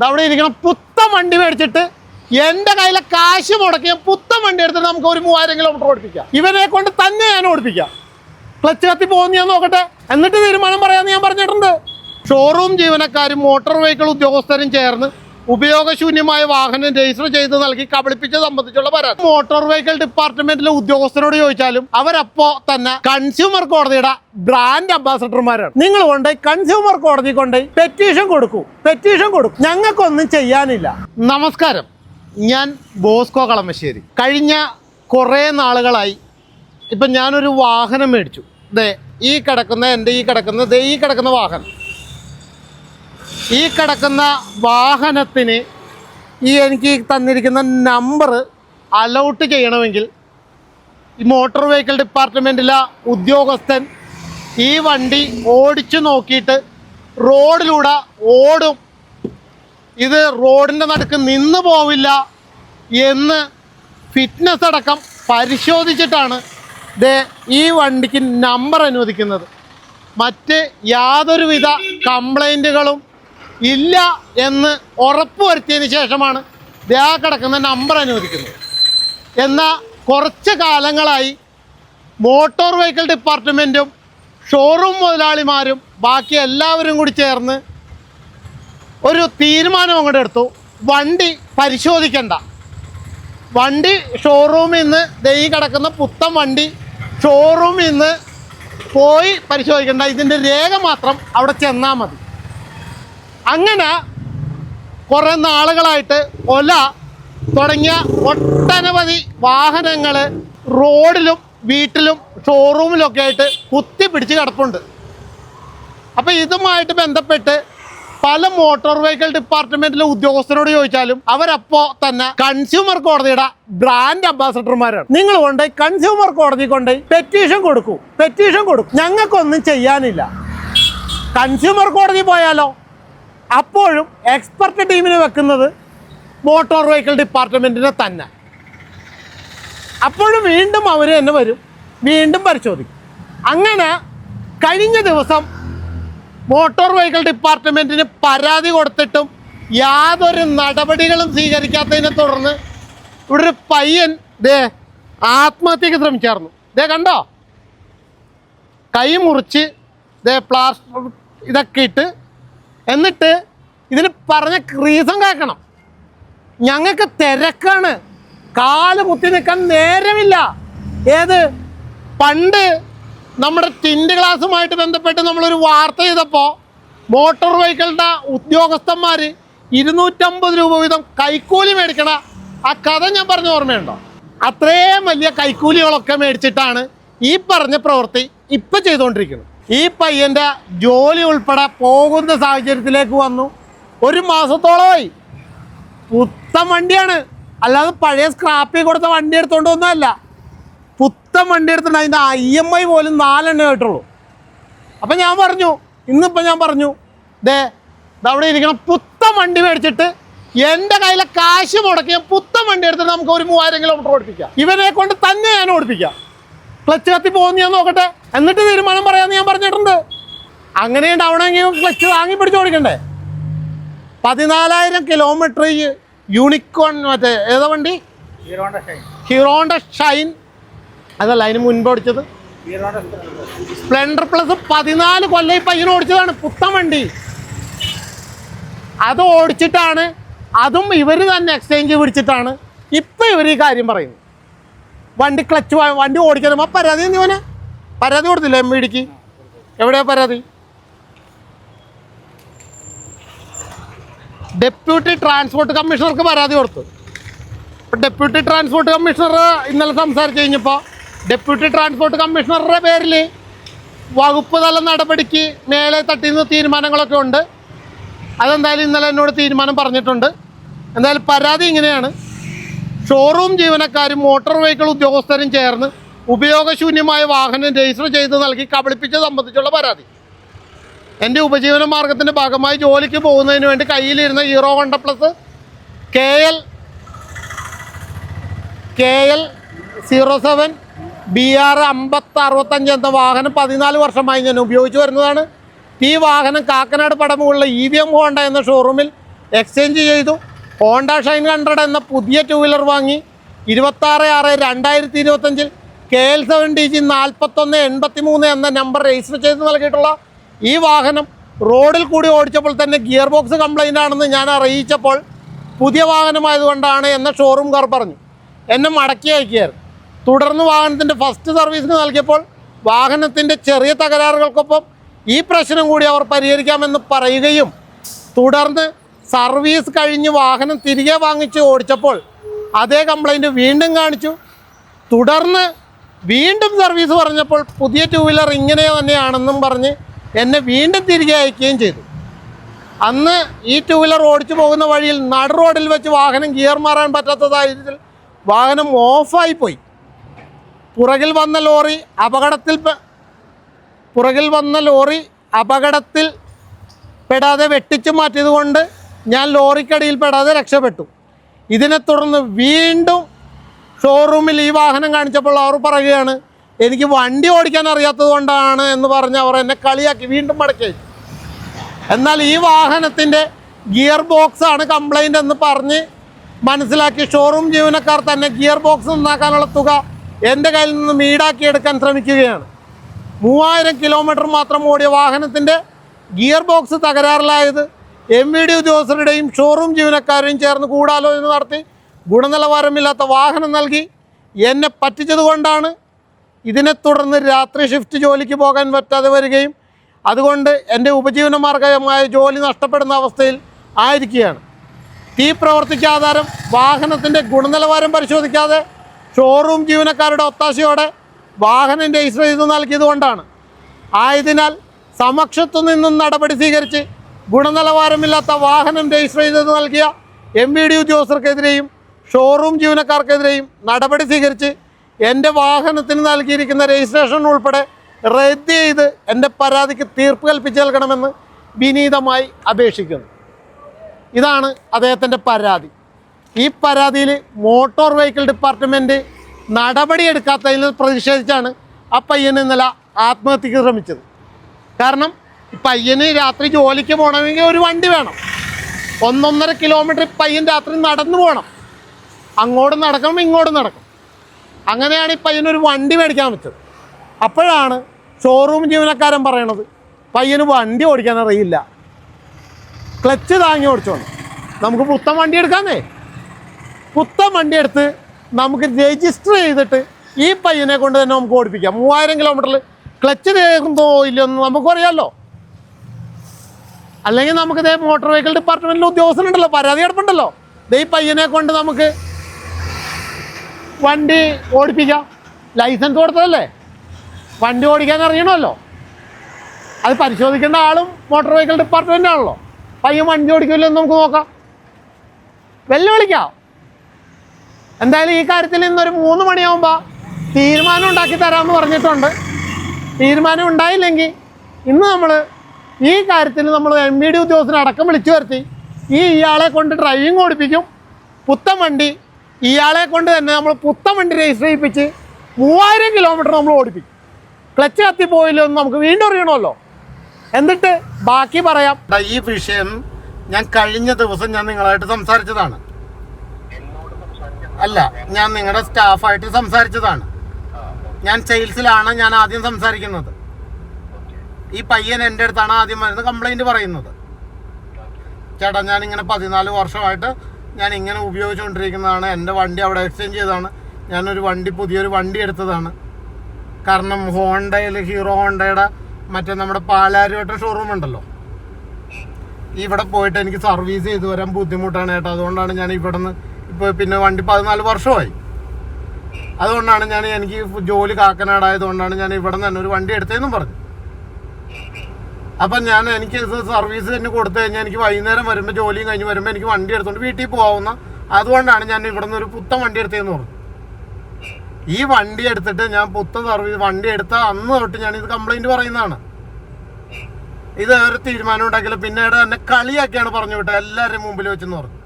അവിടെ ഇരിക്കണം. പുത്തൻ വണ്ടി മേടിച്ചിട്ട് എന്റെ കയ്യിലെ കാശ് മുടക്കി ഞാൻ പുത്തൻ വണ്ടി എടുത്തിട്ട് നമുക്ക് ഒരു മൂവായിരം കിലോമീറ്റർ ഓടിപ്പിക്കാം. ഇവനെ കൊണ്ട് തന്നെ ഞാൻ ഓടിപ്പിക്കാം. ക്ലച്ച് കത്തി പോകുന്ന ഞാൻ നോക്കട്ടെ. എന്നിട്ട് തീരുമാനം പറയാമെന്ന് ഞാൻ പറഞ്ഞിട്ടുണ്ട്. ഷോറൂം ജീവനക്കാരും മോട്ടോർ വെഹിക്കിൾ ഉദ്യോഗസ്ഥരും ചേർന്ന് ഉപയോഗശൂന്യമായ വാഹനം രജിസ്റ്റർ ചെയ്ത് നൽകി കബളിപ്പിച്ചത് സംബന്ധിച്ചുള്ള പരാതി. മോട്ടോർ വെഹിക്കിൾ ഡിപ്പാർട്ട്മെന്റിലെ ഉദ്യോഗസ്ഥരോട് ചോദിച്ചാലും അവരപ്പോ തന്നെ കൺസ്യൂമർ കോടതിയുടെ ബ്രാൻഡ് അംബാസഡർമാരാണ് നിങ്ങൾ കൊണ്ട് കൺസ്യൂമർ കോടതി കൊണ്ട് പെറ്റീഷൻ കൊടുക്കൂ. പെറ്റീഷൻ കൊടുക്കും. ഞങ്ങൾക്കൊന്നും ചെയ്യാനില്ല. നമസ്കാരം. ഞാൻ ബോസ്കോ കളമശ്ശേരി. കഴിഞ്ഞ കുറേ നാളുകളായി ഇപ്പം ഞാനൊരു വാഹനം മേടിച്ചു. ദേ ഈ കിടക്കുന്ന എന്റെ ഈ കിടക്കുന്ന ദേ ഈ കിടക്കുന്ന വാഹനം. ഈ കിടക്കുന്ന വാഹനത്തിന് ഈ എനിക്ക് തന്നിരിക്കുന്ന നമ്പർ അലൗട്ട് ചെയ്യണമെങ്കിൽ ഈ മോട്ടോർ വെഹിക്കിൾ ഡിപ്പാർട്ട്മെന്റിലെ ഉദ്യോഗസ്ഥൻ ഈ വണ്ടി ഓടിച്ചു നോക്കിയിട്ട് റോഡിലൂടെ ഓടും. ഇത് റോഡിന്റെ നടുക്ക് നിന്ന് പോവില്ല എന്ന് ഫിറ്റ്നസ് അടക്കം പരിശോധിച്ചിട്ടാണ് ദേ ഈ വണ്ടിക്ക് നമ്പർ അനുവദിക്കുന്നത്. മറ്റ് യാതൊരുവിധ കംപ്ലൈന്റുകളും ഇല്ല എന്ന് ഉറപ്പ് വരുത്തിയതിന് ശേഷമാണ് ദേ ആ കിടക്കുന്ന നമ്പർ അനുവദിക്കുന്നത്. എന്നാൽ കുറച്ച് കാലങ്ങളായി മോട്ടോർ വെഹിക്കിൾ ഡിപ്പാർട്ട്മെന്റും ഷോറൂം മുതലാളിമാരും ബാക്കി എല്ലാവരും കൂടി ചേർന്ന് ഒരു തീരുമാനം അങ്ങോട്ട് എടുത്തു. വണ്ടി പരിശോധിക്കണ്ട. വണ്ടി ഷോറൂമിൽ നിന്ന് ദൈ കിടക്കുന്ന പുത്തൻ വണ്ടി ഷോറൂമിൽ നിന്ന് പോയി പരിശോധിക്കേണ്ട. ഇതിന്റെ രേഖ മാത്രം അവിടെ ചെന്നാൽ മതി. അങ്ങനെ കുറേ നാളുകളായിട്ട് ഒല തുടങ്ങിയ ഒട്ടനവധി വാഹനങ്ങൾ റോഡിലും വീട്ടിലും ഷോറൂമിലൊക്കെ ആയിട്ട് കുത്തി പിടിച്ച് കിടപ്പുണ്ട്. അപ്പോൾ ഇതുമായിട്ട് ബന്ധപ്പെട്ട് പല മോട്ടോർ വെഹിക്കിൾ ഡിപ്പാർട്ട്മെന്റിലെ ഉദ്യോഗസ്ഥരോട് ചോദിച്ചാലും അവരപ്പോ തന്നെ കൺസ്യൂമർ കോടതിയുടെ ബ്രാൻഡ് അംബാസഡർമാരാണ് നിങ്ങൾ കൊണ്ട് കൺസ്യൂമർ കോടതി കൊണ്ട് പെറ്റീഷൻ കൊടുക്കൂ. പെറ്റീഷൻ കൊടുക്കും. ഞങ്ങൾക്കൊന്നും ചെയ്യാനില്ല. കൺസ്യൂമർ കോടതി പോയാലോ? അപ്പോഴും എക്സ്പെർട്ട് ടീമിന് വെക്കുന്നത് മോട്ടോർ വെഹിക്കിൾ ഡിപ്പാർട്ട്മെന്റിനെ തന്നെ. അപ്പോഴും വീണ്ടും അവർ തന്നെ വരും. വീണ്ടും പരിശോധിക്കും. അങ്ങനെ കഴിഞ്ഞ ദിവസം മോട്ടോർ വെഹിക്കിൾ ഡിപ്പാർട്ട്മെന്റിന് പരാതി കൊടുത്തിട്ടും യാതൊരു നടപടികളും സ്വീകരിക്കാത്തതിനെ തുടർന്ന് ഇവിടെ ഒരു പയ്യൻ ദേ ആത്മഹത്യക്ക് ശ്രമിച്ചായിരുന്നു. ദേ കണ്ടോ? കൈ മുറിച്ച് ദേ പ്ലാസ്റ്റർ ഇതൊക്കെ ഇട്ട് എന്നിട്ട് ഇതിന് പറഞ്ഞ റീസൺ കേൾക്കണം. ഞങ്ങൾക്ക് തിരക്കാണ്. കാൽ കുത്തി നിൽക്കാൻ നേരമില്ല. ഏത്? പണ്ട് നമ്മുടെ ടിൻഡ് ക്ലാസ്സുമായിട്ട് ബന്ധപ്പെട്ട് നമ്മളൊരു വാർത്ത ചെയ്തപ്പോൾ മോട്ടോർ വെഹിക്കിളിന്റെ ഉദ്യോഗസ്ഥന്മാർ ഇരുന്നൂറ്റമ്പത് രൂപ വീതം കൈക്കൂലി മേടിക്കണ ആ കഥ ഞാൻ പറഞ്ഞ ഓർമ്മയുണ്ടോ? അത്രയും വലിയ കൈക്കൂലികളൊക്കെ മേടിച്ചിട്ടാണ് ഈ പറഞ്ഞ പ്രവൃത്തി ഇപ്പം ചെയ്തുകൊണ്ടിരിക്കുന്നത് ഈ പയ്യന്റെ ജോലി ഉൾപ്പെടെ പോകുന്ന സാഹചര്യത്തിലേക്ക് വന്നു. ഒരു മാസത്തോളമായി. പുത്തൻ വണ്ടിയാണ്. അല്ലാതെ പഴയ സ്ക്രാപ്പിൽ കൊടുത്ത വണ്ടി എടുത്തോണ്ട് ഒന്നുമല്ല പുത്തൻ വണ്ടി എടുത്തിട്ട് അതിന്റെ ഐ എം ഐ പോലും നാലെണ്ണേ ആയിട്ടുള്ളൂ. അപ്പം ഞാൻ പറഞ്ഞു ഇന്നിപ്പോൾ ഞാൻ പറഞ്ഞു ദേ അവിടെ ഇരിക്കണം പുത്തൻ വണ്ടി മേടിച്ചിട്ട് എന്റെ കയ്യിലെ കാശ് മുടക്കി പുത്തൻ വണ്ടി എടുത്തിട്ട് നമുക്ക് ഒരു മൂവായിരം കിലോമീറ്റർ ഓടിപ്പിക്കാം. ഇവനെ കൊണ്ട് തന്നെ ഞാൻ ഓടിപ്പിക്കാം. ക്ലച്ച് കത്തി പോകുന്ന ഞാൻ നോക്കട്ടെ. എന്നിട്ട് തീരുമാനം പറയാമെന്ന് ഞാൻ പറഞ്ഞിട്ടുണ്ട്. അങ്ങനെ ഉണ്ടാവണമെങ്കിൽ ക്ലച്ച് വാങ്ങി പിടിച്ച് ഓടിക്കണ്ടേ? പതിനാലായിരം കിലോമീറ്റർ യൂണിക്കോൺ മറ്റേ ഏതാ വണ്ടി? ഹീറോണ്ട ഷൈൻ. അതല്ല അതിന് മുൻപ് ഓടിച്ചത്. സ്പ്ലെൻഡർ പ്ലസ് പതിനാല് കൊല്ലം ഈ പയ്യൻ ഓടിച്ചതാണ്. പുത്തൻ വണ്ടി. അത് ഓടിച്ചിട്ടാണ് അതും ഇവർ തന്നെ എക്സ്ചേഞ്ച് പിടിച്ചിട്ടാണ്. ഇപ്പം ഇവർ ഈ കാര്യം പറയുന്നത് വണ്ടി ക്ലച്ച് വണ്ടി ഓടിക്കാൻ ആ പരാതി നീവനെ പരാതി കൊടുത്തില്ല എം വി ഡിക്ക് എവിടെയാ പരാതി? ഡെപ്യൂട്ടി ട്രാൻസ്പോർട്ട് കമ്മീഷണർക്ക് പരാതി കൊടുത്തു. ഡെപ്യൂട്ടി ട്രാൻസ്പോർട്ട് കമ്മീഷണർ ഇന്നലെ സംസാരിച്ച് കഴിഞ്ഞപ്പോൾ ഡെപ്യൂട്ടി ട്രാൻസ്പോർട്ട് കമ്മീഷണറുടെ പേരിൽ വകുപ്പ് തല നടപടിക്ക് മേലെ തട്ടിന്ന് തീരുമാനങ്ങളൊക്കെ ഉണ്ട്. അതെന്തായാലും ഇന്നലെ എന്നോട് തീരുമാനം പറഞ്ഞിട്ടുണ്ട്. എന്തായാലും പരാതി ഇങ്ങനെയാണ്. ഷോറൂം ജീവനക്കാരും മോട്ടോർ വെഹിക്കിൾ ഉദ്യോഗസ്ഥരും ചേർന്ന് ഉപയോഗശൂന്യമായ വാഹനം രജിസ്റ്റർ ചെയ്ത് നൽകി കബളിപ്പിച്ചത് സംബന്ധിച്ചുള്ള പരാതി. എന്റെ ഉപജീവന മാർഗത്തിന്റെ ഭാഗമായി ജോലിക്ക് പോകുന്നതിന് വേണ്ടി കയ്യിലിരുന്ന Hero Honda plus K L K L zero seven B R അമ്പത്തി അറുപത്തഞ്ച് എന്ന വാഹനം പതിനാല് വർഷമായി ഞാൻ ഉപയോഗിച്ച് വരുന്നതാണ്. ഈ വാഹനം കാക്കനാട് പടമുള്ള ഇ വി എം ഹോണ്ട എന്ന ഷോറൂമിൽ എക്സ്ചേഞ്ച് ചെയ്തു. ഹോണ്ട ഷൈൻ ഹൺഡ്രഡ് എന്ന പുതിയ ടു വീലർ വാങ്ങി. ഇരുപത്താറ് ആറ് രണ്ടായിരത്തി ഇരുപത്തഞ്ചിൽ K L seven D G നാൽപ്പത്തൊന്ന് എൺപത്തി മൂന്ന് എന്ന നമ്പർ രജിസ്റ്റർ ചെയ്ത് നൽകിയിട്ടുള്ള ഈ വാഹനം റോഡിൽ കൂടി ഓടിച്ചപ്പോൾ തന്നെ ഗിയർ ബോക്സ് കംപ്ലൈന്റ് ആണെന്ന് ഞാൻ അറിയിച്ചപ്പോൾ പുതിയ വാഹനമായതുകൊണ്ടാണ് എന്ന ഷോറൂംകാർ പറഞ്ഞു. എന്നെ മടക്കി അയക്കുകയായിരുന്നു. തുടർന്ന് വാഹനത്തിന്റെ ഫസ്റ്റ് സർവീസിന് നൽകിയപ്പോൾ വാഹനത്തിന്റെ ചെറിയ തകരാറുകൾക്കൊപ്പം ഈ പ്രശ്നം കൂടി അവർ പരിഹരിക്കാമെന്ന് പറയുകയും തുടർന്ന് സർവീസ് കഴിഞ്ഞ് വാഹനം തിരികെ വാങ്ങിച്ച് ഓടിച്ചപ്പോൾ അതേ കംപ്ലൈന്റ് വീണ്ടും കാണിച്ചു. തുടർന്ന് വീണ്ടും സർവീസ് പറഞ്ഞപ്പോൾ പുതിയ ടൂ വീലർ ഇങ്ങനെ തന്നെയാണെന്നും പറഞ്ഞ് എന്നെ വീണ്ടും തിരികെ അയക്കുകയും ചെയ്തു. അന്ന് ഈ ടൂ വീലർ ഓടിച്ചു പോകുന്ന വഴിയിൽ നട റോഡിൽ വെച്ച് വാഹനം ഗിയർ മാറാൻ പറ്റാത്ത സാഹചര്യത്തിൽ വാഹനം ഓഫായി പോയി. പുറകിൽ വന്ന ലോറി അപകടത്തിൽ പുറകിൽ വന്ന ലോറി അപകടത്തിൽ പെടാതെ വെട്ടിച്ചു മാറ്റിയത് കൊണ്ട് ഞാൻ ലോറിക്കടിയിൽ പെടാതെ രക്ഷപ്പെട്ടു. ഇതിനെ തുടർന്ന് വീണ്ടും ഷോറൂമിൽ ഈ വാഹനം കാണിച്ചപ്പോൾ അവർ പറയുകയാണ് എനിക്ക് വണ്ടി ഓടിക്കാൻ അറിയാത്തത് കൊണ്ടാണ് എന്ന് പറഞ്ഞ് അവർ എന്നെ കളിയാക്കി വീണ്ടും മടക്കി. എന്നാൽ ഈ വാഹനത്തിന്റെ ഗിയർ ബോക്സ് ആണ് കംപ്ലൈന്റ് എന്ന് പറഞ്ഞ് മനസ്സിലാക്കി ഷോറൂം ജീവനക്കാർ തന്നെ ഗിയർ ബോക്സ് നന്നാക്കാനുള്ള തുക എന്റെ കയ്യിൽ നിന്ന് ഈടാക്കിയെടുക്കാൻ ശ്രമിക്കുകയാണ്. മൂവായിരം കിലോമീറ്റർ മാത്രം ഓടിയ വാഹനത്തിന്റെ ഗിയർ ബോക്സ് തകരാറിലായത് എം വി ഡി ഉദ്യോഗസ്ഥരുടെയും ഷോറൂം ജീവനക്കാരെയും ചേർന്ന് ഗൂഢാലോചന നടത്തി ഗുണനിലവാരമില്ലാത്ത വാഹനം നൽകി. എന്നെ പറ്റിച്ചതുകൊണ്ടാണ് ഇതിനെ തുടർന്ന് രാത്രി ഷിഫ്റ്റ് ജോലിക്ക് പോകാൻ പറ്റാതെ വരികയും അതുകൊണ്ട് എന്റെ ഉപജീവനമാർഗമായ ജോലി നഷ്ടപ്പെടുന്ന അവസ്ഥയിൽ ആയിരിക്കുകയാണ്. തീ പ്രവർത്തിക്ക് ആധാരം വാഹനത്തിന്റെ ഗുണനിലവാരം പരിശോധിക്കാതെ ഷോറൂം ജീവനക്കാരുടെ ഒത്താശയോടെ വാഹനം രജിസ്റ്റർ ചെയ്ത് നൽകിയതുകൊണ്ടാണ് ആയതിനാൽ സമക്ഷത്തു നിന്നും നടപടി സ്വീകരിച്ച് ഗുണനിലവാരമില്ലാത്ത വാഹനം രജിസ്റ്റർ ചെയ്തത് നൽകിയ എം വി ഡി ഉദ്യോഗസ്ഥർക്കെതിരെയും ഷോറൂം ജീവനക്കാർക്കെതിരെയും നടപടി സ്വീകരിച്ച് എന്റെ വാഹനത്തിന് നൽകിയിരിക്കുന്ന രജിസ്ട്രേഷൻ ഉൾപ്പെടെ റദ്ദ് ചെയ്ത് എന്റെ പരാതിക്ക് തീർപ്പ് കൽപ്പിച്ച് നൽകണമെന്ന് വിനീതമായി അപേക്ഷിക്കുന്നു. ഇതാണ് അദ്ദേഹത്തിന്റെ പരാതി. ഈ പരാതിയിൽ മോട്ടോർ വെഹിക്കിൾ ഡിപ്പാർട്ട്മെന്റ് നടപടിയെടുക്കാത്തതിൽ പ്രതിഷേധിച്ചാണ് ആ പയ്യൻ ഇന്നലെ ആത്മഹത്യക്ക് ശ്രമിച്ചത്. കാരണം പയ്യന് രാത്രി ജോലിക്ക് പോകണമെങ്കിൽ ഒരു വണ്ടി വേണം. ഒന്നൊന്നര കിലോമീറ്റർ പയ്യൻ രാത്രി നടന്നു പോകണം അങ്ങോട്ടും നടക്കണം ഇങ്ങോട്ടും നടക്കും അങ്ങനെയാണ് ഈ പയ്യനൊരു വണ്ടി മേടിക്കാൻ പറ്റുന്നത്. അപ്പോഴാണ് ഷോറൂം ജീവനക്കാരൻ പറയണത് പയ്യന് വണ്ടി ഓടിക്കാൻ അറിയില്ല. ക്ലച്ച് താങ്ങി ഓടിച്ചോണം നമുക്ക് പുത്തൻ വണ്ടി എടുക്കാന്നേ. പുത്തൻ വണ്ടി എടുത്ത് നമുക്ക് രജിസ്റ്റർ ചെയ്തിട്ട് ഈ പയ്യനെ കൊണ്ട് തന്നെ നമുക്ക് ഓടിപ്പിക്കാം. മൂവായിരം കിലോമീറ്ററിൽ ക്ലച്ച് തേക്കുന്നോ ഇല്ലെന്ന് നമുക്കറിയാമല്ലോ അല്ലെങ്കിൽ നമുക്ക് ഇതേ മോട്ടോർ വെഹിക്കിൾ ഡിപ്പാർട്ട്മെന്റിൽ ഉദ്യോഗസ്ഥനുണ്ടല്ലോ പരാതി കിടപ്പുണ്ടല്ലോ. ഈ പയ്യനെ കൊണ്ട് നമുക്ക് വണ്ടി ഓടിപ്പിക്കാം. ലൈസൻസ് കൊടുത്തതല്ലേ? വണ്ടി ഓടിക്കാൻ അറിയണമല്ലോ അത് പരിശോധിക്കേണ്ട ആളും മോട്ടോർ വെഹിക്കിൾ ഡിപ്പാർട്ട്മെന്റ് ആണല്ലോ. പയ്യൻ വണ്ടി ഓടിക്കില്ല എന്ന് നമുക്ക് നോക്കാം. വെല്ലുവിളിക്കാം. എന്തായാലും ഈ കാര്യത്തിൽ ഇന്നൊരു മൂന്ന് മണിയാകുമ്പോൾ തീരുമാനം ഉണ്ടാക്കി തരാമെന്ന് പറഞ്ഞിട്ടുണ്ട്. തീരുമാനം ഉണ്ടായില്ലെങ്കിൽ ഇന്ന് നമ്മൾ ഈ കാര്യത്തിൽ നമ്മൾ എം വി ഡി ഉദ്യോഗസ്ഥനെ അടക്കം വിളിച്ചു വരുത്തി. ഈ ഇയാളെ കൊണ്ട് ഡ്രൈവിംഗ് ഓടിപ്പിക്കും. പുത്തൻ വണ്ടി ഇയാളെ കൊണ്ട് തന്നെ നമ്മൾ പുത്തൻ വണ്ടി രജിസ്റ്റർ ചെയ്യിപ്പിച്ച് മൂവായിരം കിലോമീറ്റർ നമ്മൾ ഓടിപ്പിക്കും. ക്ലച്ച് കത്തിപ്പോയില്ലോ എന്ന് നമുക്ക് വീണ്ടും അറിയണമല്ലോ. എന്നിട്ട് ബാക്കി പറയാം. ഈ വിഷയം ഞാൻ കഴിഞ്ഞ ദിവസം ഞാൻ നിങ്ങളായിട്ട് സംസാരിച്ചതാണ്. അല്ല ഞാൻ നിങ്ങളുടെ സ്റ്റാഫായിട്ട് സംസാരിച്ചതാണ്. ഞാൻ സെയിൽസിലാണ് ഞാൻ ആദ്യം സംസാരിക്കുന്നത്. ഈ പയ്യൻ എന്റെ അടുത്താണ് ആദ്യം വരുന്നത് കംപ്ലൈന്റ് പറയുന്നത്. ചേട്ടാ ഞാൻ ഇങ്ങനെ പതിനാല് വർഷമായിട്ട് ഞാൻ ഇങ്ങനെ ഉപയോഗിച്ചുകൊണ്ടിരിക്കുന്നതാണ്. എന്റെ വണ്ടി അവിടെ എക്സ്ചേഞ്ച് ചെയ്തതാണ്. ഞാനൊരു വണ്ടി പുതിയൊരു വണ്ടി എടുത്തതാണ്. കാരണം ഹോണ്ടയിൽ ഹീറോ ഹോണ്ടയുടെ മറ്റേ നമ്മുടെ പാലാരിവട്ടം ഷോറൂം ഉണ്ടല്ലോ. ഇവിടെ പോയിട്ട് എനിക്ക് സർവീസ് ചെയ്തു വരാൻ ബുദ്ധിമുട്ടാണ് ചേട്ടാ. അതുകൊണ്ടാണ് ഞാൻ ഇവിടെ നിന്ന് ഇപ്പോൾ പിന്നെ വണ്ടി പതിനാല് വർഷമായി. അതുകൊണ്ടാണ് ഞാൻ എനിക്ക് ജോലി കാക്കനാടായതുകൊണ്ടാണ് ഞാൻ ഇവിടെ നിന്ന് തന്നെ ഒരു വണ്ടി എടുത്തതെന്നും പറഞ്ഞു. അപ്പം ഞാൻ എനിക്ക് സർവീസ് തന്നെ കൊടുത്തു കഴിഞ്ഞാൽ എനിക്ക് വൈകുന്നേരം വരുമ്പോൾ ജോലിയും കഴിഞ്ഞ് വരുമ്പോൾ എനിക്ക് വണ്ടി എടുത്തുകൊണ്ട് വീട്ടിൽ പോകാവുന്ന അതുകൊണ്ടാണ് ഞാൻ ഇവിടെ നിന്ന് ഒരു പുത്തൻ വണ്ടി എടുത്തതെന്ന് പറഞ്ഞു. ഈ വണ്ടി എടുത്തിട്ട് ഞാൻ പുത്തൻ സർവീസ് വണ്ടി എടുത്ത അന്ന് തൊട്ട് ഞാൻ ഇത് കംപ്ലൈന്റ് പറയുന്നതാണ്. ഇത് ഒരു തീരുമാനം ഉണ്ടാക്കില്ല പിന്നീട് തന്നെ കളിയാക്കിയാണ് പറഞ്ഞു വിട്ടത് എല്ലാവരുടെയും മുമ്പിൽ വെച്ചെന്ന് പറഞ്ഞു.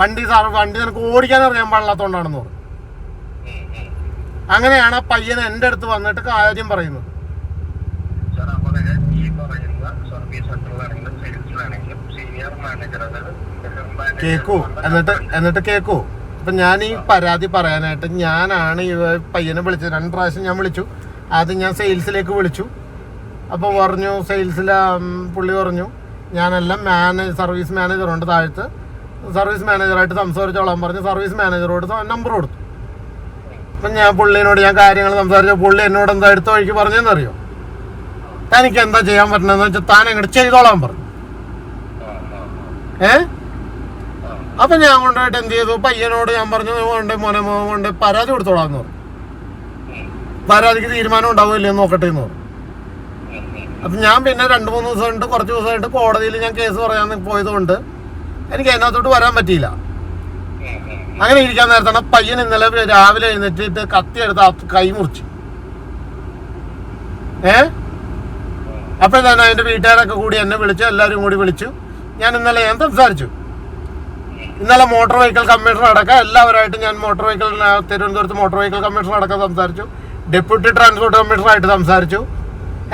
വണ്ടി സാർ വണ്ടി നിനക്ക് ഓടിക്കാൻ അറിയാൻ പാടില്ലാത്തതുകൊണ്ടാണെന്ന് പറഞ്ഞു. അങ്ങനെയാണ് ആ പയ്യൻ എന്റെ അടുത്ത് വന്നിട്ട് കാര്യം പറയുന്നത് സാർ അപ്പോൾ ഈ പറയുന്ന സർവീസ് സെന്ററിലാണെങ്കിലും സെയിൽസിലാണെങ്കിലും സീനിയർ കേക്കൂ. എന്നിട്ട് എന്നിട്ട് കേക്കൂ. അപ്പൊ ഞാൻ ഈ പരാതി പറയാനായിട്ട് ഞാനാണ് ഈ പയ്യനെ വിളിച്ചത്. രണ്ട് പ്രാവശ്യം ഞാൻ വിളിച്ചു. ആദ്യം ഞാൻ സെയിൽസിലേക്ക് വിളിച്ചു. അപ്പോൾ പറഞ്ഞു സെയിൽസിലെ പുള്ളി പറഞ്ഞു ഞാനെല്ലാം മാനേജ് സർവീസ് മാനേജറുണ്ട് താഴത്ത്. സർവീസ് മാനേജറായിട്ട് സംസാരിച്ചോളാൻ പറഞ്ഞു. സർവീസ് മാനേജറോട് നമ്പർ കൊടുത്തു. അപ്പം ഞാൻ പുള്ളിനോട് ഞാൻ കാര്യങ്ങൾ സംസാരിച്ചു. പുള്ളി എന്നോട് എന്താ എടുത്ത വഴിക്ക് പറഞ്ഞതെന്നറിയോ? തനിക്ക് എന്താ ചെയ്യാൻ പറ്റണമെന്ന് വെച്ചാൽ താൻ എങ്ങോട്ട് ചെയ്തോളാൻ പറഞ്ഞു. ഏ? അപ്പൊ ഞാൻ കൊണ്ടുപോയിട്ട് എന്ത് ചെയ്തു? പയ്യനോട് ഞാൻ പറഞ്ഞു "നീ കൊണ്ട് മോനെ കൊണ്ട് പരാതി കൊടുത്തോളാന്ന് പറഞ്ഞു. പരാതിക്ക് തീരുമാനം ഉണ്ടാവില്ല നോക്കട്ടെ എന്ന് പറഞ്ഞു. അപ്പൊ ഞാൻ പിന്നെ രണ്ട് മൂന്ന് ദിവസം ഉണ്ട് കുറച്ച് ദിവസം കഴിഞ്ഞിട്ട് കോടതിയിൽ ഞാൻ കേസ് പറയാൻ പോയതുകൊണ്ട് എനിക്ക് അതിനകത്തോട്ട് വരാൻ പറ്റിയില്ല. അങ്ങനെ ഇരിക്കാൻ നേരത്താണ് പയ്യൻ ഇന്നലെ രാവിലെ എഴുന്നേറ്റിട്ട് കത്തിയെടുത്ത് കൈ മുറിച്ചു. ഏ? അപ്പോഴത്തേനും അതിന്റെ വീട്ടുകാരൊക്കെ കൂടി എന്നെ വിളിച്ചു എല്ലാവരും കൂടി വിളിച്ചു ഞാൻ ഇന്നലെ ഞാൻ സംസാരിച്ചു. ഇന്നലെ മോട്ടോർ വെഹിക്കിൾ കമ്മീഷണർ അടക്കം എല്ലാവരുമായിട്ട് ഞാൻ മോട്ടോർ വെഹിക്കിൾ തിരുവനന്തപുരത്ത് മോട്ടോർ വെഹിക്കിൾ കമ്മീഷണർ അടക്കം സംസാരിച്ചു. ഡെപ്യൂട്ടി ട്രാൻസ്പോർട്ട് കമ്മീഷണർ ആയിട്ട് സംസാരിച്ചു.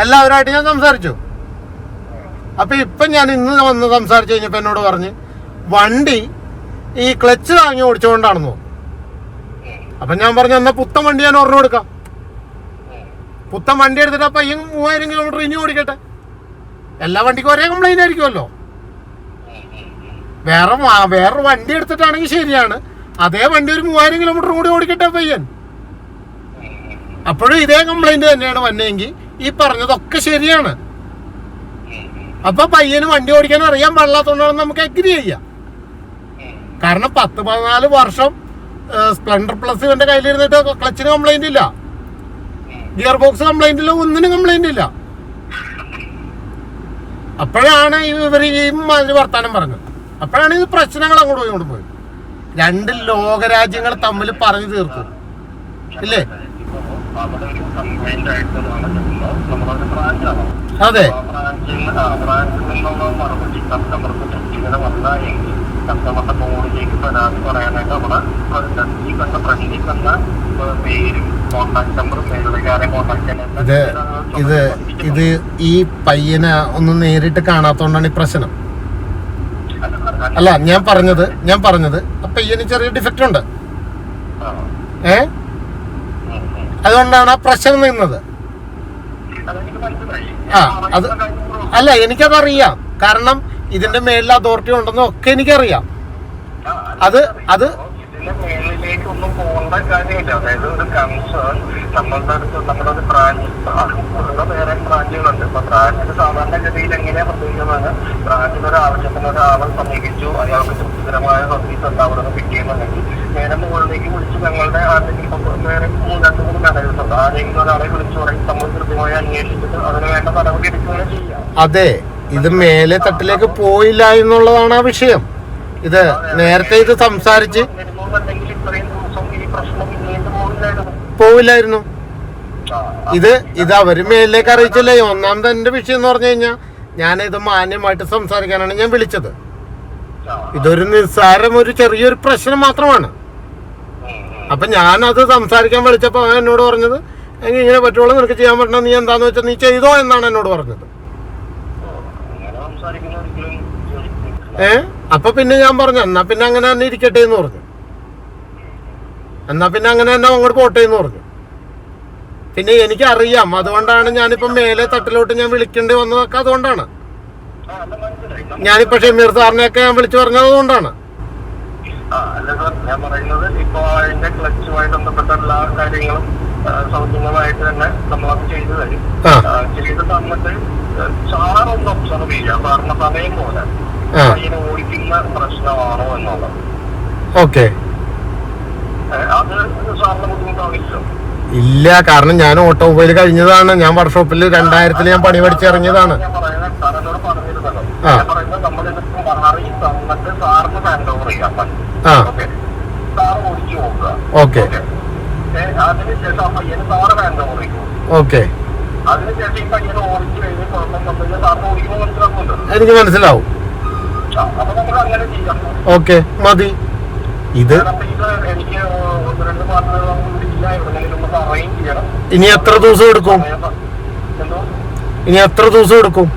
എല്ലാവരുമായിട്ട് ഞാൻ സംസാരിച്ചു. അപ്പൊ ഇപ്പൊ ഞാൻ ഇന്ന് വന്ന് സംസാരിച്ചു കഴിഞ്ഞപ്പോ എന്നോട് പറഞ്ഞ് വണ്ടി ഈ ക്ലച്ച് താങ്ങി ഓടിച്ചുകൊണ്ടാണെന്നോ അപ്പൊ ഞാൻ പറഞ്ഞു എന്നാ പുത്തൻ വണ്ടി ഞാൻ ഓർഡർ കൊടുക്കാം പുത്തൻ വണ്ടി എടുത്തിട്ട് അപ്പം ഈ മൂവായിരം കിലോമീറ്റർ ഇനി ഓടിക്കട്ടെ. എല്ലാ വണ്ടിക്കും ഒരേ കംപ്ലൈന്റ് ആയിരിക്കുമല്ലോ. വേറെ വേറെ വണ്ടി എടുത്തിട്ടാണെങ്കിൽ ശരിയാണ്. അതേ വണ്ടി ഒരു മൂവായിരം കിലോമീറ്റർ കൂടി ഓടിക്കട്ടെ പയ്യൻ. അപ്പോഴും ഇതേ കംപ്ലൈന്റ് തന്നെയാണ് വന്നെങ്കിൽ ഈ പറഞ്ഞതൊക്കെ ശരിയാണ്. അപ്പൊ പയ്യന് വണ്ടി ഓടിക്കാൻ അറിയാൻ പാടില്ലാത്തതുകൊണ്ടാണ് നമുക്ക് അഗ്രി ചെയ്യാം. കാരണം പത്ത് പതിനാല് വർഷം സ്പ്ലെൻഡർ പ്ലസ് ഇവന്റെ കയ്യിലിരുന്നിട്ട് ക്ലച്ചിന് കംപ്ലൈന്റ് ഇല്ല. ഗിയർ ബോക്സ് കംപ്ലൈന്റ് ഇല്ല ഒന്നിനും കംപ്ലൈന്റ് ഇല്ല. അപ്പോഴാണ് ഇവർ ഈ മാതിരി വർത്താനം പറഞ്ഞത്. അപ്പോഴാണ് ഇത് പ്രശ്നങ്ങൾ അങ്ങോട്ട് പോയി ഇങ്ങോട്ട് പോയി രണ്ട് ലോകരാജ്യങ്ങൾ തമ്മിൽ പറഞ്ഞു തീർക്കും. ഇല്ലേ? അതെ. പരാതി പറയാനായിട്ട്. ഈ കണ്ട ഫ്രണ്ടിൽ കണ്ട പേരും കോൺടാക്ട് നമ്പറും മേലുകാരെ കോൺടാക്ട് ഇത് ഇത് ഈ പയ്യനെ ഒന്ന് നേരിട്ട് കാണാത്തോണ്ടാണ് ഈ പ്രശ്നം. അല്ല ഞാൻ പറഞ്ഞത് ഞാൻ പറഞ്ഞത്. ആ പയ്യന് ചെറിയ ഡിഫക്റ്റ് ഉണ്ട്. ഏ? അതുകൊണ്ടാണ് ആ പ്രശ്നം നിന്നത്. ആ അത് അല്ല എനിക്കതറിയാം. കാരണം ഇതിന്റെ മേലിൽ അതോറിറ്റി ഉണ്ടെന്നും ഒക്കെ എനിക്കറിയാം അത് അത് ഇതിന്റെ ഒന്നും പോകേണ്ട കാര്യമില്ല. അതായത് ഒരു കൺസേൺ നമ്മളുടെ അടുത്ത് നമ്മുടെ ഒരു ബ്രാഞ്ച് അടുത്തുള്ള വേറെ ബ്രാഞ്ചുകളുണ്ട് ഇപ്പൊ ബ്രാഞ്ചിൽ സാധാരണഗതിയിൽ എങ്ങനെയാ പ്രത്യേകിക്കുന്നത്? ബ്രാഞ്ചിൽ ഒരു ആവശ്യത്തിന് ഒരാളെ സമീപിച്ചു. അയാൾക്ക് തൃപ്തികരമായ സർവീസ് അല്ല അവിടെ നിന്ന് കിട്ടിയെന്നുണ്ടെങ്കിൽ. നേരെ മുകളിലേക്ക് വിളിച്ച് ഞങ്ങളുടെ ആരെങ്കിലും വേറെ മൂന്ന് രണ്ട് മൂന്ന് മാനേജേഴ്സ് ഉണ്ട്? ആരെങ്കിലും ഒരാളെ വിളിച്ചു പറയും നമ്മൾ കൃത്യമായി അന്വേഷിച്ചിട്ട് അതിന് വേണ്ട നടപടി എടുക്കുകയാണ് ചെയ്യാം. അതെ ഇത് മേലെ തട്ടിലേക്ക് പോയില്ല എന്നുള്ളതാണ് ആ വിഷയം. ഇത് നേരത്തെ ഇത് സംസാരിച്ച് ഇത്രയും ദിവസം ഈ പ്രശ്നം നീണ്ടു പോകില്ലായിരുന്നു പോവില്ലായിരുന്നു ഇത് ഇത് അവർ മേലിലേക്ക് അറിയിച്ചില്ലേ? ഒന്നാമത് എന്റെ വിഷയം എന്ന് പറഞ്ഞു കഴിഞ്ഞാൽ ഞാനിത് മാന്യമായിട്ട് സംസാരിക്കാനാണ് ഞാൻ വിളിച്ചത്. ഇതൊരു നിസ്സാരം ഒരു ചെറിയൊരു പ്രശ്നം മാത്രമാണ്. അപ്പൊ ഞാനത് സംസാരിക്കാൻ വിളിച്ചപ്പോൾ അവൻ എന്നോട് പറഞ്ഞത് എനിക്ക് ഇങ്ങനെ പറ്റുള്ളൂ നിനക്ക് ചെയ്യാൻ പറ്റണം? നീ എന്താന്ന് വെച്ചാൽ നീ ചെയ്തോ എന്നാണ് എന്നോട് പറഞ്ഞത്. ഏ? അപ്പൊ പിന്നെ ഞാൻ പറഞ്ഞു എന്നാ പിന്നെ അങ്ങനെ തന്നെ ഇരിക്കട്ടെ എന്ന് പറഞ്ഞു. എന്നാ പിന്നെ അങ്ങനെ തന്നെ അങ്ങോട്ട് പോട്ടെ എന്ന് പറഞ്ഞു. പിന്നെ എനിക്കറിയാം അതുകൊണ്ടാണ് ഞാനിപ്പോ മേലെ തട്ടിലോട്ട് ഞാൻ വിളിക്കേണ്ടി വന്നതൊക്കെ അതുകൊണ്ടാണ്. ഞാനിപ്പോ ഷമീർ സാറിനെയൊക്കെ ഞാൻ വിളിച്ചു പറഞ്ഞത് അതുകൊണ്ടാണ് അല്ല സാർ, ഞാൻ പറയുന്നത് ഇപ്പൊ അതിന്റെ ക്ലച്ചുമായി ബന്ധപ്പെട്ട എല്ലാ കാര്യങ്ങളും ആ, സൗജന്യമായിട്ട് തന്നെ നമ്മളത് ചെയ്തു തരും. ആ. ആ, ചെയ്ത് തന്നിട്ട് സാറൊന്ന് ഒബ്സർവ് ചെയ്യാം കാരണം സമയം പോലെ ഓടിക്കുന്ന പ്രശ്നമാണോ എന്നുള്ളത്. ഓക്കെ ഏ, അത് സാറിന് ബുദ്ധിമുട്ടാവില്ല ഇല്ല കാരണം ഞാൻ ഓട്ടോമൊബൈൽ കഴിഞ്ഞതാണ്. ഞാൻ വർക്ക്ഷോപ്പിൽ രണ്ടായിരത്തിൽ ഞാൻ പണി പഠിച്ച് ഇറങ്ങിയതാണ് ഞാൻ പറയുന്നത് സാറിനോട് പറഞ്ഞിരുന്നല്ലോ ആ. ആ. ഓക്കെ. എനിക്ക് നോക്കുക ഓക്കെ മതി. ഇത് ഇനി എത്ര ദിവസം എടുക്കും? ഇനി എത്ര ദിവസം എടുക്കും?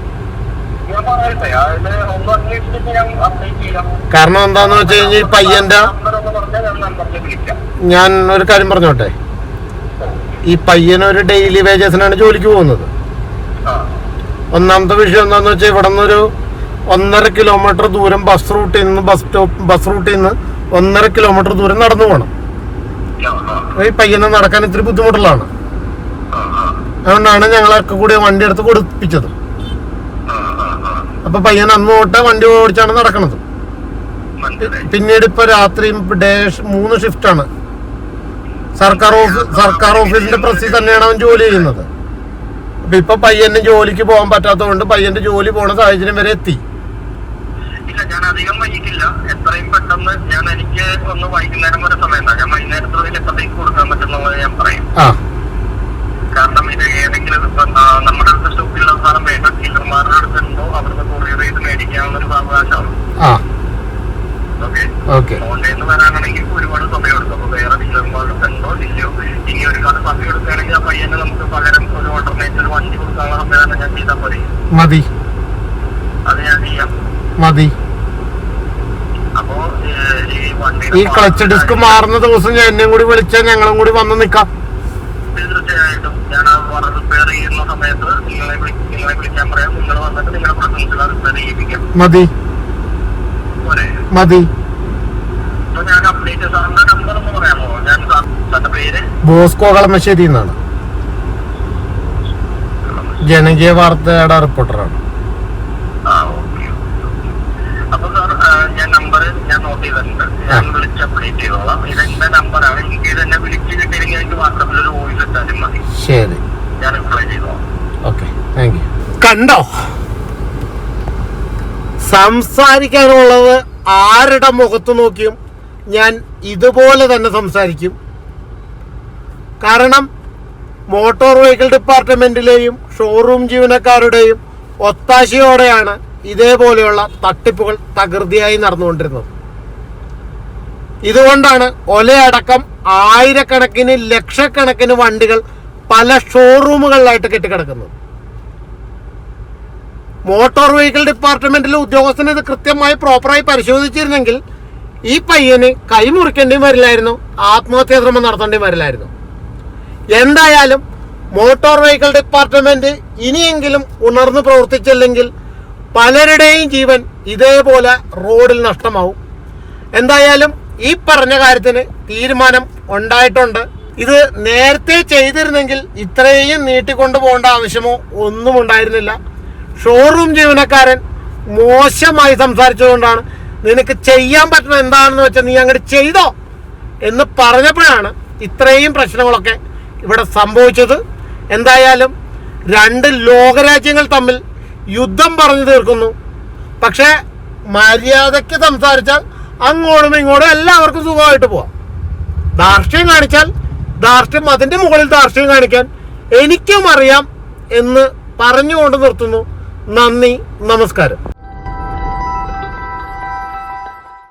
കാരണം എന്താന്ന് വെച്ച് കഴിഞ്ഞാൽ പയ്യന്റെ ഞാൻ ഒരു കാര്യം പറഞ്ഞോട്ടെ? ഈ പയ്യൻ ഒരു ഡെയിലി വേജസിനാണ് ജോലിക്ക് പോകുന്നത്. ഒന്നാമത്തെ വിഷയം എന്താന്ന് വെച്ചാൽ ഇവിടെ നിന്നൊരു ഒന്നര കിലോമീറ്റർ ദൂരം ബസ് റൂട്ടിൽ നിന്ന് ബസ് സ്റ്റോപ്പ് ബസ് റൂട്ടിൽ നിന്ന് ഒന്നര കിലോമീറ്റർ ദൂരം നടന്നു പോകണം ഈ പയ്യനെ നടക്കാൻ ഇത്തിരി ബുദ്ധിമുട്ടുള്ളതാണ്. അതുകൊണ്ടാണ് ഞങ്ങളൊക്കെ കൂടി വണ്ടി എടുത്ത് കൊടുപ്പിച്ചത്. അപ്പൊ പയ്യൻ അന്ന് തൊട്ട് വണ്ടി ഓടിച്ചാണ് നടക്കുന്നത് മനസ്സിലായി. പിന്നീട് ഇപ്പൊ രാത്രി ഡേ മൂന്ന് ഷിഫ്റ്റാണ് സർക്കാർ ഓഫീസ് സർക്കാർ ഓഫീസിന്റെ പ്രസി തന്നെയാണ് അവൻ ജോലി ചെയ്യുന്നത്. അപ്പൊ ഇപ്പൊ പയ്യന് ജോലിക്ക് പോകാൻ പറ്റാത്തതുകൊണ്ട് പയ്യന്റെ ജോലി പോണ സാഹചര്യം വരെ എത്തി. ഇല്ല ഞാൻ അധികം വൈകിട്ടില്ല. എത്രയും പെട്ടെന്ന് ഞാൻ എനിക്ക് ഒന്ന് വൈകുന്നേരം വരെ സമയം ഞാൻ വൈകുന്നേരത്തിൽ എപ്പോഴത്തേക്ക് കൊടുക്കാൻ പറ്റുന്നുള്ളത് ഞാൻ പറയും. കാരണം ഇത് ഏതെങ്കിലും നമ്മുടെ അടുത്ത് സ്റ്റോക്കിലുള്ള സാധനം വേണ്ട. ഡീലർമാരുടെ അടുത്തുണ്ടോ അവിടുന്ന് കൊറിയർ ചെയ്ത് മേടിക്കാനുള്ള ഒരു അവകാശമാണ് ഓക്കെ ഓൺലൈനിൽ നിന്ന് വരാനാണെങ്കിൽ ഒരുപാട് സമയം എടുക്കും. അപ്പൊ വേറെ ഡീലർമാരുടെ ഉണ്ടോ ഇല്ലയോ? ഇനി ഒരുപാട് സമയം എടുക്കുകയാണെങ്കിൽ ആ പയ്യനെ നമുക്ക് പകരം ഒരു ഓൾട്ടർനേറ്റീവ് വണ്ടി കൊടുക്കാനുള്ള സംവിധാനം ഞാൻ ചെയ്താൽ പോരെ? മതി. അത് ഞാൻ ചെയ്യാം. മതി. അപ്പോ ഈ ക്ലച്ച് ഡിസ്ക് മാറുന്ന ദിവസം ഞാൻ എന്നെയും കൂടി വിളിച്ചാൽ ഞങ്ങളും കൂടി വന്ന് നിക്കാം തീർച്ചയായിട്ടും. ഞാൻ ആ റിപ്പയർ ചെയ്യുന്ന സമയത്ത് നിങ്ങളെ നിങ്ങളെ വിളിക്കാൻ പറയാം. നിങ്ങൾ വന്നിട്ട് നിങ്ങളുടെ പ്രസൻസിൽ റിപ്പയർ ചെയ്യിപ്പിക്കാം. മതി. മതി. ഞാൻ അപ്ഡേറ്റ് സാറിന്റെ നമ്പർ ഒന്ന് പറയാമോ? ഞാൻ സാറിന്റെ പേര്? ബോസ്കോ കളമശ്ശേരി എന്നാണ്. ജനകീയ വാർത്തയുടെ റിപ്പോർട്ടറാണ്. അപ്പൊ സാർ ഞാൻ നമ്പർ ഞാൻ നോട്ട് ചെയ്തിട്ടുണ്ട്. ഞാൻ വിളിച്ച് അപ്ഡേറ്റ് ചെയ്തോളാം. ഇതെന്റെ നമ്പറാണ് എനിക്ക് ഇത് എന്നെ വിളിച്ച് എനിക്ക് വാട്സാപ്പിൽ ഒരു വോയിസ് ഇട്ടാലും മതി. ശരി. ഞാൻ റിപ്ലൈ ചെയ്തോളാം. ഓക്കെ താങ്ക് യു കണ്ടോ? സംസാരിക്കാനുള്ളത് ആരുടെ മുഖത്ത് നോക്കിയും ഞാൻ ഇതുപോലെ തന്നെ സംസാരിക്കും. കാരണം മോട്ടോർ വെഹിക്കിൾ ഡിപ്പാർട്ട്മെന്റിലെയും ഷോറൂം ജീവനക്കാരുടെയും ഒത്താശയോടെയാണ് ഇതേപോലെയുള്ള തട്ടിപ്പുകൾ തകൃതിയായി നടന്നുകൊണ്ടിരുന്നത്. ഇതുകൊണ്ടാണ് ഒലയടക്കം ആയിരക്കണക്കിന് ലക്ഷക്കണക്കിന് വണ്ടികൾ പല ഷോറൂമുകളിലായിട്ട് കെട്ടിക്കിടക്കുന്നത്. മോട്ടോർ വെഹിക്കിൾ ഡിപ്പാർട്ട്മെന്റിലെ ഉദ്യോഗസ്ഥന് ഇത് കൃത്യമായി പ്രോപ്പറായി പരിശോധിച്ചിരുന്നെങ്കിൽ ഈ പയ്യന് കൈമുറിക്കേണ്ടിയും വരില്ലായിരുന്നു ആത്മഹത്യാ ശ്രമം നടത്തേണ്ടിയും വരില്ലായിരുന്നു. എന്തായാലും മോട്ടോർ വെഹിക്കിൾ ഡിപ്പാർട്ട്മെന്റ് ഇനിയെങ്കിലും ഉണർന്നു പ്രവർത്തിച്ചില്ലെങ്കിൽ പലരുടെയും ജീവൻ ഇതേപോലെ റോഡിൽ നഷ്ടമാവും. എന്തായാലും ഈ പറഞ്ഞ കാര്യത്തിന് തീരുമാനം ഉണ്ടായിട്ടുണ്ട്. ഇത് നേരത്തെ ചെയ്തിരുന്നെങ്കിൽ ഇത്രയും നീട്ടിക്കൊണ്ടു പോകേണ്ട ആവശ്യമോ ഒന്നും ഉണ്ടായിരുന്നില്ല. ഷോറൂം ജീവനക്കാരൻ മോശമായി സംസാരിച്ചതുകൊണ്ടാണ് നിനക്ക് ചെയ്യാൻ പറ്റുന്ന എന്താണെന്ന് വെച്ചാൽ നീ അങ്ങോട്ട് ചെയ്തോ എന്ന് പറഞ്ഞപ്പോഴാണ് ഇത്രയും പ്രശ്നങ്ങളൊക്കെ ഇവിടെ സംഭവിച്ചത്. എന്തായാലും രണ്ട് ലോകരാജ്യങ്ങൾ തമ്മിൽ യുദ്ധം പറഞ്ഞു തീർക്കുന്നു. പക്ഷേ മര്യാദയ്ക്ക് സംസാരിച്ചാൽ അങ്ങോട്ടും ഇങ്ങോട്ടും എല്ലാവർക്കും സുഖമായിട്ട് പോവാം. ധാർഷ്ട്യം കാണിച്ചാൽ ധാർഷ്ട്യം അതിന്റെ മുകളിൽ ധാർഷ്ട്യം കാണിക്കാൻ എനിക്കും അറിയാം എന്ന് പറഞ്ഞുകൊണ്ട് നിർത്തുന്നു. നന്ദി നമസ്കാരം.